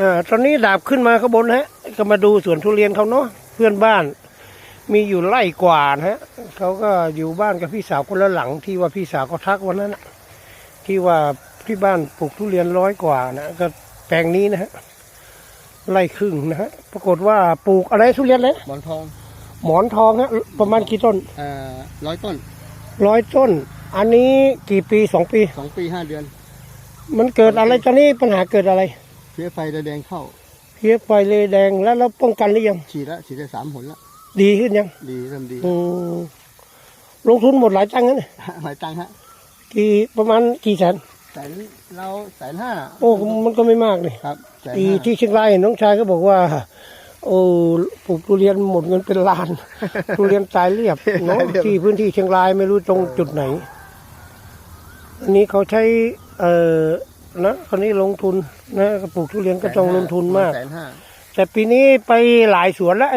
อ่าตอนนี้ดาบขึ้นมาข้างบนฮะ ก็มาดูสวนทุเรียนเขาเนาะเพื่อนบ้าน มีอยู่ไร่กว่านะฮะเขาก็อยู่บ้านกับพี่สาวคนละหลังที่ว่าพี่สาวเขาทักวันนั้นน่ะที่ว่าที่บ้านปลูกทุเรียนร้อยกว่านะก็แปลงนี้นะฮะไร่ครึ่งนะฮะปรากฏว่าปลูกอะไรทุเรียนเลยบอลทองหมอนทองฮะประมาณกี่ต้นเอ่อร้อยต้นร้อยต้น อันนี้กี่ปีสองปีสองปีห้าเดือน มันเกิดอะไรตอนนี้ปัญหาเกิดอะไร เพี้ยไฟแดงเข้า เพี้ยไฟเลยแดงแล้วเราป้องกันหรือยัง ฉีดละฉีดได้สามผลละดีขึ้นยังดีเริ่มดีอืมลงทุนหมดหลายตังค์นะเนี่ยหลายตังค์ฮะกี่ประมาณกี่แสนแสนเราแสนห้าโอ้มันก็ไม่มากเลยครับแสนอีห้าที่เชียงรายเห็นน้องชายก็บอกว่า โอ้ปลูกทุเรียนหมดเงินเป็นล้าน ทุเรียนตายเรียบเนาะที่พื้นที่เชียงรายไม่รู้ตรงจุดไหน อันนี้เขาใช้เอ่อ นะคนนี้ลงทุนนะปลูกทุเรียนก็ต้องลงทุนมาก แสนห้า แต่ปีนี้ไปหลายสวนแล้ว